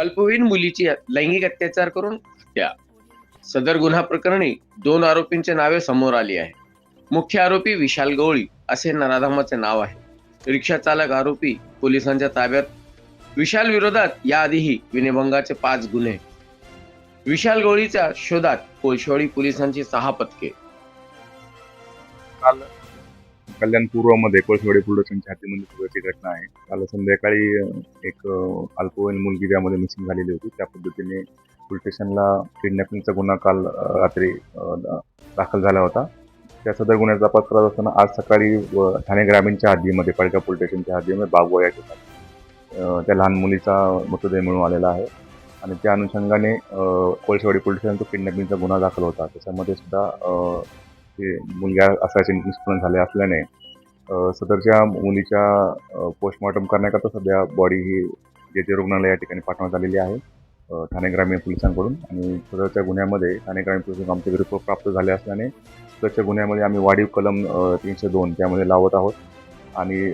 अल्पवयीन मुलीची लैंगिक अत्याचार करून हत्या सदर गुन्हा प्रकरणी दोन आरोपींची नावे समोर आली आहे. मुख्य आरोपी विशाल गवळी असे नराधामाचे नाव आहे. रिक्षा चालक आरोपी पोलिसांच्या ताब्यात. विशाल विरोधात याआधीही विनयभंगाचे पाच गुन्हे. विशाल गवळीच्या शोधात कोळशेवाडी पोलिसांची सहा पथके. काल कल्याण पूर्वमध्ये कोळशेवाडी पोलिसांच्या हातीमध्ये सुरुवातीची घटना आहे. काल संध्याकाळी एक अल्पवयीन मुलगी त्यामध्ये मिसिंग झालेली होती त्या पद्धतीने पोलीस स्टेशनला किडनॅपिंगचा गुन्हा काल रात्री दा- दाखल झाला होता. त्या सदर गुन्ह्याचा तपास करत असताना आज सकाळी व ठाणे ग्रामीणच्या हद्दीमध्ये पडका पोलीस स्टेशनच्या हद्दीमध्ये बागवा या ठिकाणी त्या लहान मुलीचा मृतदेह मिळून आलेला आहे. आणि त्या अनुषंगाने अ, कोळशेवाडी पोलीस स्टेशन किडनॅपिंगचा गुन्हा दाखल होता. त्याच्यामध्ये सुद्धा ते मुलगा असायचे निष्पन्न झाले असल्याने सदरच्या मुलीच्या पोस्टमॉर्टम करण्याकरता सध्या बॉडी ही जे जे रुग्णालय या ठिकाणी पाठवण्यात आलेली आहे ठाणे ग्रामीण पोलिसांकडून. आणि सदरच्या गुन्ह्यामध्ये ठाणे ग्रामीण पोलिसांना आमचे विरुद्ध प्राप्त झाले असल्याने सदरच्या गुन्ह्यामध्ये आम्ही वाढीव कलम तीनशे दोन त्यामध्ये लावत आहोत. आणि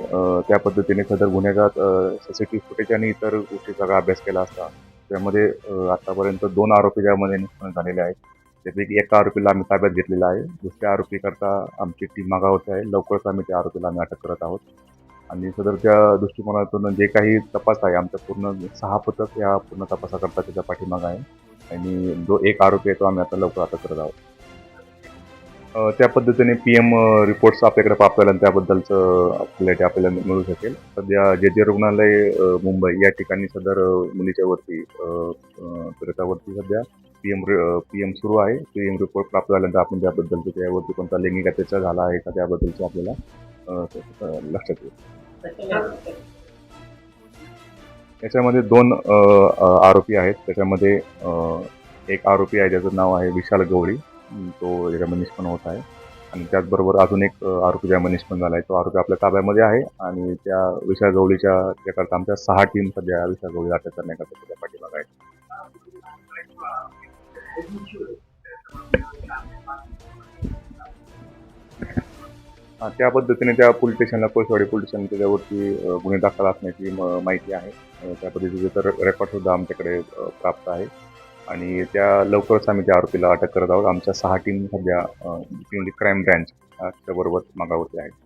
त्या पद्धतीने सदर गुन्ह्याचा सी सी टी फुटेज आणि इतर गोष्टी सगळा अभ्यास केला असता. त्यामध्ये आतापर्यंत दोन आरोपी ज्यामध्ये निष्पन्न झालेले आहेत. त्यापैकी एका आरोपीला आम्ही ताब्यात घेतलेला आहे. दुसऱ्या आरोपीकरता आमची टीम मागावरती आहे. लवकरच आम्ही त्या आरोपीला आम्ही अटक करत आहोत. आणि सदरच्या दृष्टिकोनातून जे काही तपास आहे आमचा पूर्ण सहा पथक या पूर्ण तपासाकरता त्याच्या पाठीमागा आहे. आणि जो एक आरोपी आहे तो आम्ही आता लवकर अटक करत आहोत. त्या पद्धतीने पी एम रिपोर्ट्स आपल्याकडे प्राप्त आणि त्याबद्दलचं आपल्याला आपल्याला मिळू शकेल. सध्या जे जे रुग्णालय मुंबई या ठिकाणी सदर मुलीच्यावरती वरती पीडितावरती सध्या पी एम पी एम सुरू आहे. पी एम रिपोर्ट प्राप्त झाल्यानंतर आपण त्याबद्दल त्यावरती कोणता लैंगिक अत्याचार झाला आहे का त्याबद्दलचं आपल्याला लक्षात येईल. याच्यामध्ये दोन आरोपी आहेत. त्याच्यामध्ये एक आरोपी आहे ज्याचं नाव आहे विशाल गवळी. तो याच्यामध्ये निष्पन्न होत आहे. आणि त्याचबरोबर अजून एक आरोपी ज्यामध्ये निष्पन्न झाला आहे तो आरोपी आपल्या ताब्यामध्ये आहे. आणि त्या विशाल गवळीच्या त्याकरता आमच्या सहा टीम सध्या विशाल गवळी अटक करण्याकरता त्याच्या पाठीमागे आहेत. हा, त्या पद्धतीने त्या पोलीस स्टेशनला कोळसवाडी पोलीस स्टेशन त्याच्यावरती गुन्हे दाखल असण्याची म- माहिती आहे. अ, त्या पद्धतीचे तर रेकॉर्ड सुद्धा आमच्याकडे अ, प्राप्त आहे. आणि त्या लवकरच आम्ही त्या आरोपीला अटक करत आहोत. आमच्या सहा टीम सध्या क्राईम ब्रँच त्याबरोबर मागावरती आहेत.